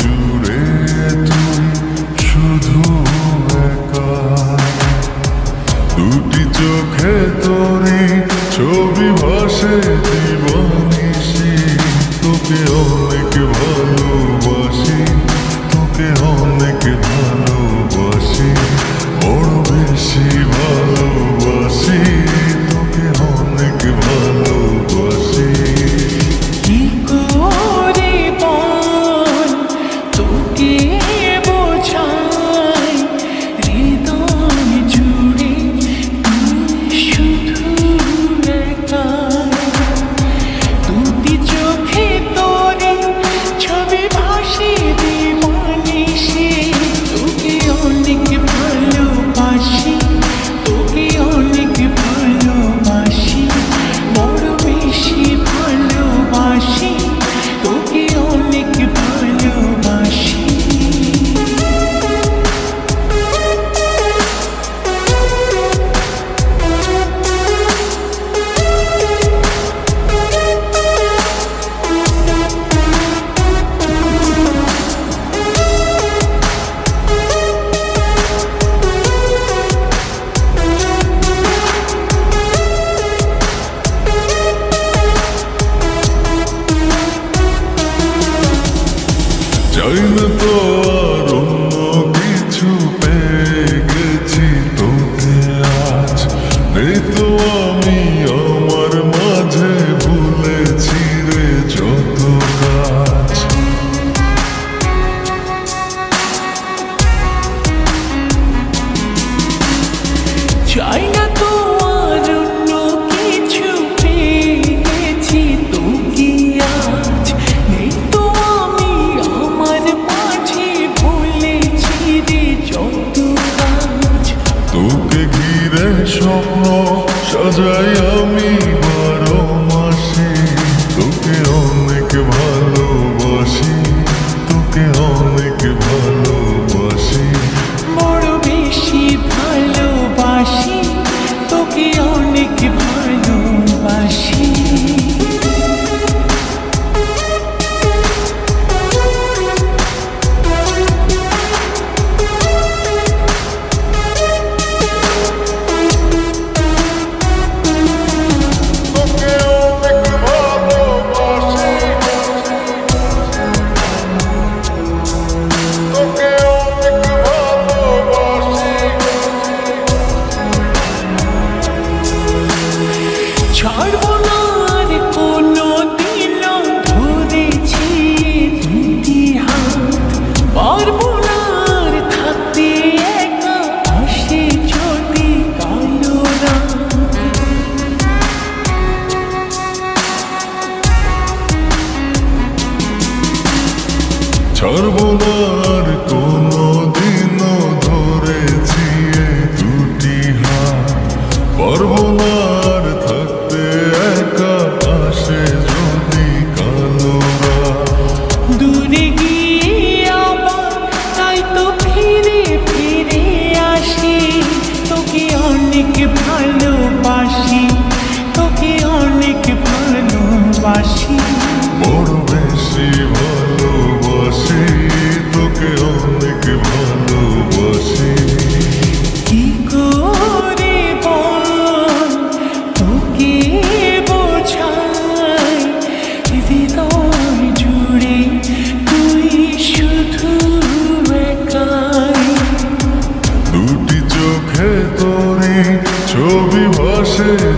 জুড়ে তুমি শুধু চাই না তো আর অন্য কিছু পেয়ে গেছি। তোকে আজ তো আমি যাই আমি বারো মাসে তোকে অনেক ভালোবাসি তোকে অনেক ভালো সর্ববার কোনদিনও ধরেছি দুটি হাত। পর্বনা see